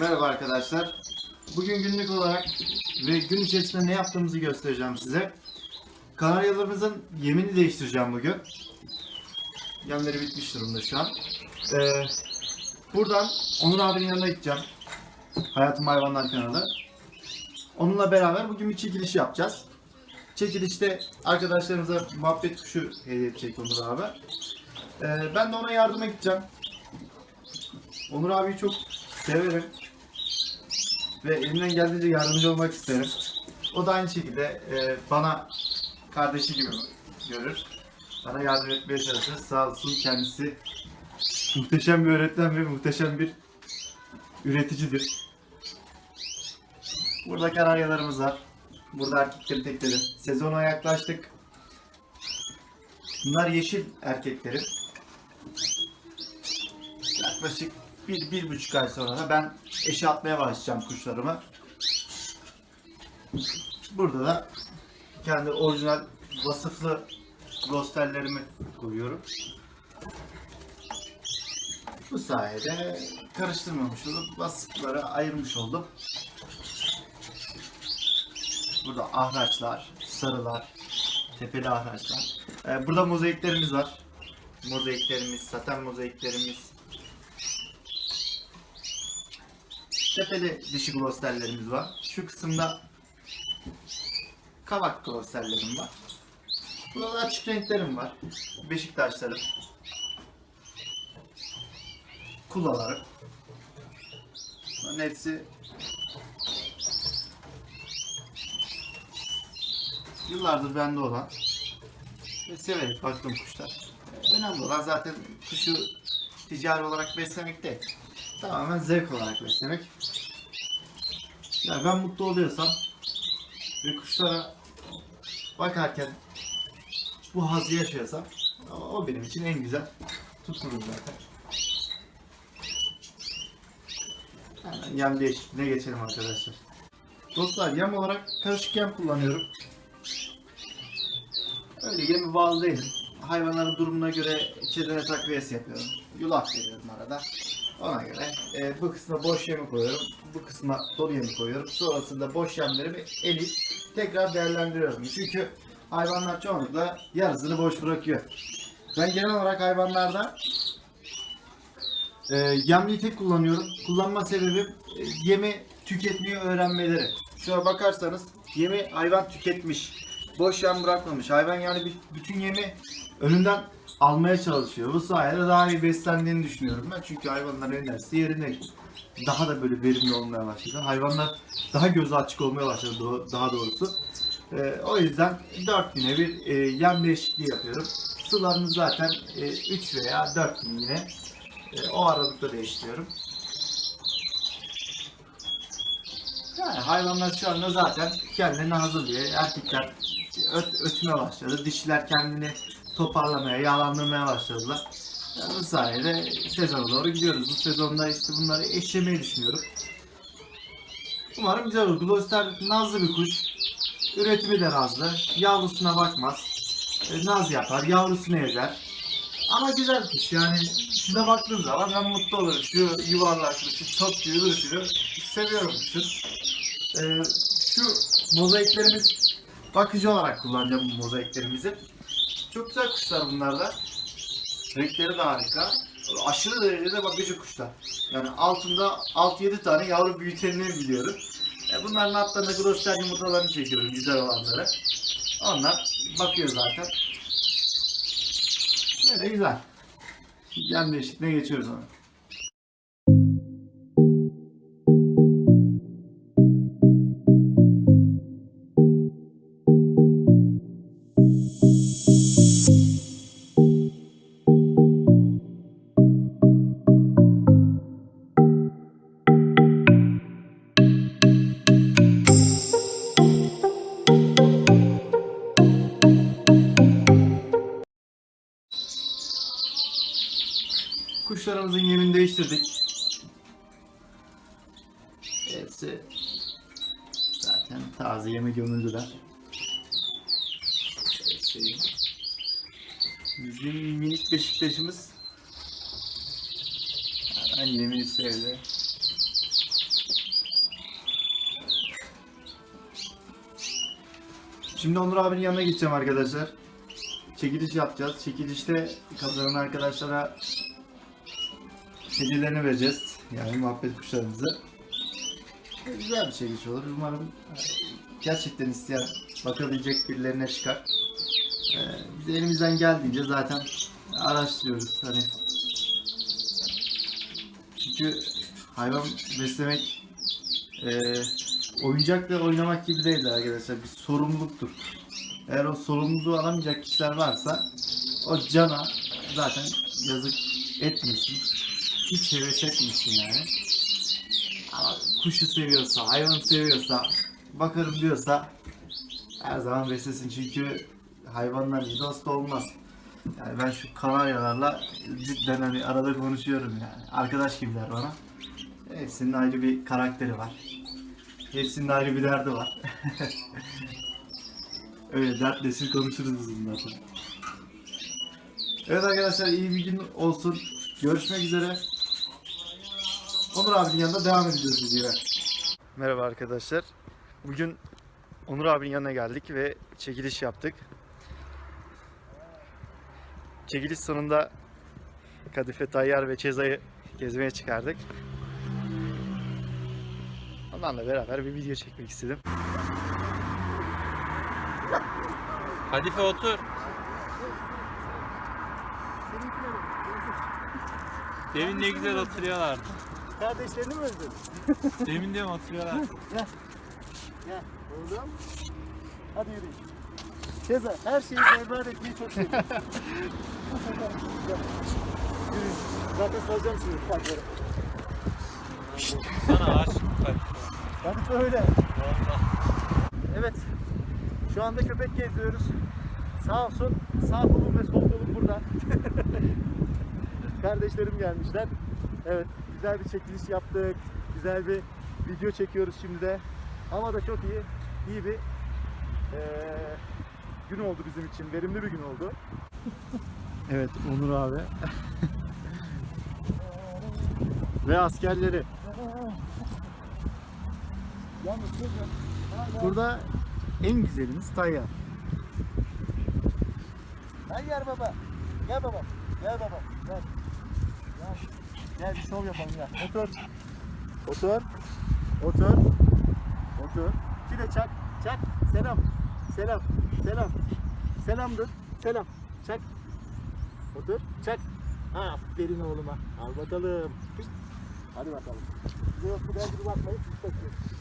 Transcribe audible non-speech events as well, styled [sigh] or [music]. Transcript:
Merhaba arkadaşlar. Bugün günlük olarak ve gün içerisinde ne yaptığımızı göstereceğim size. Kanaryalarımızın yemini değiştireceğim bugün. Yemleri bitmiş durumda şu an. Ee, buradan Onur abinin yanına gideceğim. Hayatım Hayvanlar kanalı. Onunla beraber bugün bir çekiliş yapacağız. Çekilişte arkadaşlarımıza muhabbet kuşu hediye edecek Onur abi. Ee, ben de ona yardıma gideceğim. Onur abiyi çok severim. Ve elimden geldiğince yardımcı olmak isterim. O da aynı şekilde e, bana kardeşi gibi görür. Bana yardım etmeye çalışır. Sağ olsun kendisi muhteşem bir öğretmen ve muhteşem bir üreticidir. Burada kanaryalarımız var. Burada erkekleri tekledim. Sezona yaklaştık. Bunlar yeşil erkeklerim. Yaklaşık bir, bir buçuk ay sonra da ben eşe atmaya başlayacağım kuşlarımı. Burada da kendi orijinal vasıflı glosterlerimi koyuyorum. Bu sayede karıştırmamış olup vasıfları ayırmış oldum. Burada ahraçlar, sarılar, tepeli ahraçlar. Ee, burada mozaiklerimiz var. Mozaiklerimiz, saten mozaiklerimiz, tepeli dişi glosterlerimiz var. Şu kısımda kavak glosterlerim var. Burada da açık renklerim var. Beşiktaşlarım. Kulalarım. Bunların hepsi yıllardır bende olan ve severek baktığım kuşlar. Önemli olan zaten kuşu ticari olarak beslemek değil. Tamamen zevk olarak beslemek. Ya ben mutlu oluyorsam ve kuşlara bakarken bu hazzı yaşıyorsam o, o benim için en güzel tutkurum zaten. Hemen yem değişikliğine geçelim arkadaşlar. Dostlar yem olarak karışık yem kullanıyorum. Öyle yemi bağlı değilim. Hayvanların durumuna göre çedene takviyesi yapıyorum. Yulaf veriyorum arada. Ona göre e, bu kısma boş yemi koyuyorum. Bu kısma dolu yemi koyuyorum. Sonrasında boş yemlerimi elip tekrar değerlendiriyorum. Çünkü hayvanlar çoğunlukla yarısını boş bırakıyor. Ben genel olarak hayvanlarda e, yemliği tek kullanıyorum. Kullanma sebebim e, yemi tüketmeyi öğrenmeleri. Şuna bakarsanız yemi hayvan tüketmiş. Boş yem bırakmamış. Hayvan yani bütün yemi önünden almaya çalışıyor. Bu sayede daha iyi beslendiğini düşünüyorum ben. Çünkü hayvanlar enerjisi yerine daha da böyle verimli olmaya başladı. Hayvanlar daha gözü açık olmaya başladı daha doğrusu. Ee, o yüzden 4 güne bir e, yem değişikliği yapıyorum. Sularını zaten 3 veya 4 gün yine e, o aralıkta değiştiriyorum. Yani hayvanlar şu anda zaten kendilerini hazırlıyor. Erkekler öt, ötüme başladı. Dişiler kendini toparlamaya, yağlandırmaya başladılar. Yani bu sayede sezona doğru gidiyoruz. Bu sezonda işte bunları eşlemeyi düşünüyorum. Umarım güzel olur. Gloucester nazlı bir kuş. Üretimi de nazlı. Yavrusuna bakmaz. E, Naz yapar, yavrusunu ezer. Ama güzel kuş yani şuna baktığım zaman ben mutlu olurum. Şu yuvarlaklığı, şu top gibi duruşunu seviyorum kuşun. Ee, şu mozaiklerimiz bakıcı olarak kullanacağım bu mozaiklerimizi. Çok güzel kuşlar bunlar da. Renkleri de harika. Aşırı derecede bakıcı kuşlar. Yani altında 6-7 tane yavru büyütenini biliyorum. E bunların altlarında gloster yumurtalarını çekiyorum güzel olanları. Onlar bakıyor zaten. Böyle güzel. Yem değişikliğine geçiyoruz ona. Kuşlarımızın yemini değiştirdik. Hepsi zaten taze yeme gömüldüler. Bizim minik Beşiktaş'ımız yani yemini sevdi. Şimdi Onur abinin yanına gideceğim arkadaşlar. Çekiliş yapacağız. Çekilişte kazanan arkadaşlara hediyelerini vereceğiz. Yani muhabbet kuşlarımızı. Güzel bir çekiliş olur. Umarım gerçekten isteyen bakabilecek birilerine çıkar. Ee, biz elimizden geldiğince zaten araştırıyoruz. Hani çünkü hayvan beslemek e, oyuncakla oynamak gibi değil arkadaşlar. Bir sorumluluktur. Eğer o sorumluluğu alamayacak kişiler varsa o cana zaten yazık etmesin. Hiç heves yani. Ama kuşu seviyorsa, hayvanı seviyorsa, bakarım diyorsa her zaman beslesin çünkü hayvanlar iyi dost olmaz. Yani ben şu kanaryalarla cidden hani arada konuşuyorum yani. Arkadaş gibiler bana. Hepsinin ayrı bir karakteri var. Hepsinin ayrı bir derdi var. [laughs] Öyle dertleşir konuşuruz bunlarla. Evet arkadaşlar iyi bir gün olsun. Görüşmek üzere. Onur abinin yanında devam edeceğiz videoya. Merhaba arkadaşlar. Bugün Onur abinin yanına geldik ve çekiliş yaptık. Çekiliş sonunda Kadife Tayyar ve Ceza'yı gezmeye çıkardık. Onlarla beraber bir video çekmek istedim. Hadife otur. Demin ne güzel oturuyorlardı. Kardeşlerini mi özledin? [laughs] Demin de mi oturuyorlar? Gel oğlum. Hadi yürüyün. Ceza her şeyi berbat etmeyi çok seviyorum. Gel. Yürüyün. Zaten salacağım şimdi ufakları. Sana aşık Hadife. Hadi böyle. Vallahi. Evet. Şu anda köpek geziyoruz. Sağ olsun sağ kolum ve sol kolum burada. [laughs] Kardeşlerim gelmişler. Evet, güzel bir çekiliş yaptık. Güzel bir video çekiyoruz şimdi de. Hava da çok iyi. İyi bir eee, gün oldu bizim için. Verimli bir gün oldu. [laughs] evet, Onur abi. [laughs] ve askerleri. Burada en güzelimiz Tayyar. Tayyar baba. Gel baba. Gel baba. Gel. Gel. Gel bir şov yapalım gel. Otur. Otur. Otur. Otur. Bir de çak. Çak. Selam. Selam. Selam. Selamdır. Selam. Çak. Otur. Çak. Aferin oğluma. Al bakalım. Hadi bakalım. Yok bu derdi bakmayın. Biz bakıyoruz.